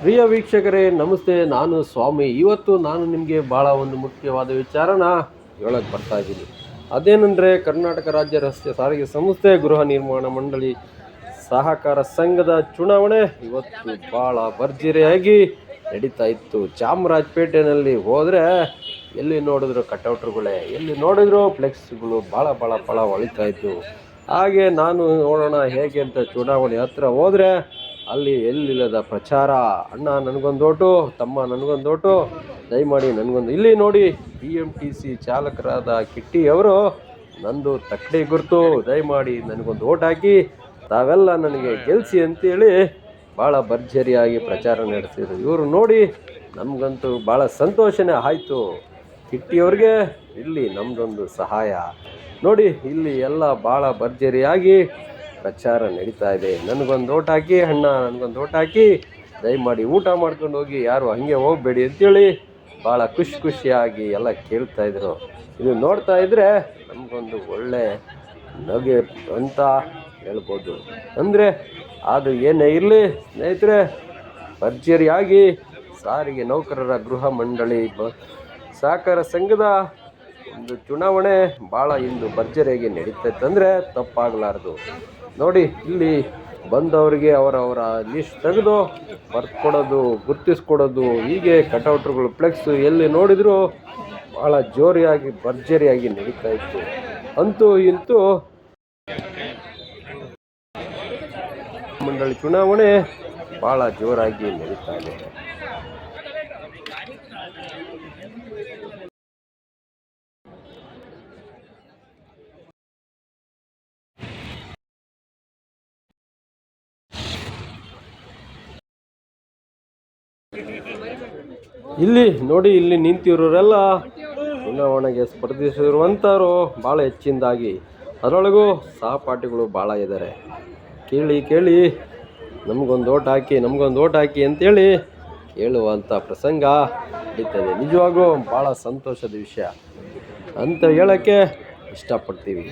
ಪ್ರಿಯ ವೀಕ್ಷಕರೇ, ನಮಸ್ತೆ. ನಾನು ಸ್ವಾಮಿ. ಇವತ್ತು ನಾನು ನಿಮಗೆ ಭಾಳ ಒಂದು ಮುಖ್ಯವಾದ ವಿಚಾರನ ಹೇಳಕ್ಕೆ ಬರ್ತಾ ಇದ್ದೀನಿ. ಅದೇನೆಂದರೆ, ಕರ್ನಾಟಕ ರಾಜ್ಯ ರಸ್ತೆ ಸಾರಿಗೆ ಸಂಸ್ಥೆ ಗೃಹ ನಿರ್ಮಾಣ ಮಂಡಳಿ ಸಹಕಾರ ಸಂಘದ ಚುನಾವಣೆ ಇವತ್ತು ಭಾಳ ಭರ್ಜರಿಯಾಗಿ ನಡೀತಾ ಇತ್ತು. ಚಾಮರಾಜಪೇಟೆಯಲ್ಲಿ ಹೋದರೆ ಎಲ್ಲಿ ನೋಡಿದ್ರು ಕಟೌಟ್ರುಗಳೇ, ಎಲ್ಲಿ ನೋಡಿದ್ರು ಫ್ಲೆಕ್ಸ್ಗಳು ಭಾಳ ಭಾಳ ಭಾಳ ಹೊಳಿತಾ ಇತ್ತು ಹಾಗೆ ನಾನು ನೋಡೋಣ ಹೇಗೆ ಅಂತ ಚುನಾವಣೆ ಹತ್ರ ಹೋದರೆ ಅಲ್ಲಿ ಎಲ್ಲಿಲ್ಲದ ಪ್ರಚಾರ? ಅಣ್ಣ ನನಗೊಂದು ಓಟು ತಮ್ಮ ನನಗೊಂದು ಓಟು ದಯಮಾಡಿ ನನಗೊಂದು. ಇಲ್ಲಿ ನೋಡಿ ಬಿ ಎಂ ಟಿ ಸಿ ಚಾಲಕರಾದ ಕಿಟ್ಟಿ ಅವರು, ನಂದು ತಕ್ಕಡಿ ಗುರುತು, ದಯಮಾಡಿ ನನಗೊಂದು ಓಟ್ ಹಾಕಿ, ತಾವೆಲ್ಲ ನನಗೆ ಗೆಲ್ಲಿಸಿ ಅಂತೇಳಿ ಭಾಳ ಭರ್ಜರಿಯಾಗಿ ಪ್ರಚಾರ ನಡೆಸಿದರು. ಇವರು ನೋಡಿ, ನಮಗಂತೂ ಭಾಳ ಸಂತೋಷನೇ ಆಯಿತು. ಕಿಟ್ಟಿಯವ್ರಿಗೆ ಇಲ್ಲಿ ನಮ್ಮದೊಂದು ಸಹಾಯ. ನೋಡಿ, ಇಲ್ಲಿ ಎಲ್ಲ ಭಾಳ ಭರ್ಜರಿಯಾಗಿ ಪ್ರಚಾರ ನಡೀತಾ ಇದೆ. ನನಗೊಂದು ಓಟ್ ಹಾಕಿ, ಅಣ್ಣ ನನಗೊಂದು ಓಟ್ ಹಾಕಿ, ದಯಮಾಡಿ ಊಟ ಮಾಡ್ಕೊಂಡು ಹೋಗಿ, ಯಾರು ಹಾಗೆ ಹೋಗಬೇಡಿ ಅಂತೇಳಿ ಭಾಳ ಖುಷಿ ಖುಷಿಯಾಗಿ ಎಲ್ಲ ಕೇಳ್ತಾ ಇದ್ರು. ಇದು ನೋಡ್ತಾ ಇದ್ದರೆ ನಮಗೊಂದು ಒಳ್ಳೆ ನಗೆ ಅಂತ ಹೇಳ್ಬೋದು. ಅಂದರೆ ಅದು ಏನೇ ಇರಲಿ, ಸ್ನೇಹಿತರೆ, ಭರ್ಜರಿಯಾಗಿ ಸಾರಿಗೆ ನೌಕರರ ಗೃಹ ಮಂಡಳಿ ಬ, ಸಹಕಾರ ಸಂಘದ ಒಂದು ಚುನಾವಣೆ ಭಾಳ ಇಂದು ಭರ್ಜರಿಯಾಗಿ ನಡೀತೈತೆ. ಅಂದರೆ ತಪ್ಪಾಗಲಾರ್ದು. ನೋಡಿ, ಇಲ್ಲಿ ಬಂದವರಿಗೆ ಅವರವರ ಲಿಸ್ಟ್ ತೆಗೆದು ಬರ್ಕೊಡೋದು ಗುರ್ತಿಸ್ಕೊಡೋದು, ಹೀಗೆ ಕಟೌಟ್ರುಗಳು ಫ್ಲೆಕ್ಸ್ ಎಲ್ಲಿ ನೋಡಿದರೂ ಭಾಳ ಜೋರಿಯಾಗಿ, ಭರ್ಜರಿಯಾಗಿ ನಡೀತಾ ಇತ್ತು. ಅಂತೂ ಇಂತೂ ಮಂಡಳಿ ಚುನಾವಣೆ ಭಾಳ ಜೋರಾಗಿ ನಡೀತಾ ಇದೆ. ಇಲ್ಲಿ ನೋಡಿ, ಇಲ್ಲಿ ನಿಂತಿರೋರೆಲ್ಲ ಚುನಾವಣೆಗೆ ಸ್ಪರ್ಧಿಸಿರುವಂಥವ್ರು ಭಾಳ ಹೆಚ್ಚಿನದಾಗಿ. ಅದರೊಳಗೂ ಸಹಪಾಠಿಗಳು ಭಾಳ ಇದ್ದಾರೆ ಕೇಳಿ ಕೇಳಿ, ನಮಗೊಂದು ಓಟ್ ಹಾಕಿ, ನಮಗೊಂದು ಓಟ್ ಹಾಕಿ ಅಂತೇಳಿ ಕೇಳುವಂಥ ಪ್ರಸಂಗ ನಡೀತದೆ. ನಿಜವಾಗೂ ಭಾಳ ಸಂತೋಷದ ವಿಷಯ. ಅಂತ ಹೇಳೋಕ್ಕೆ ಇಷ್ಟಪಡ್ತೀವಿ.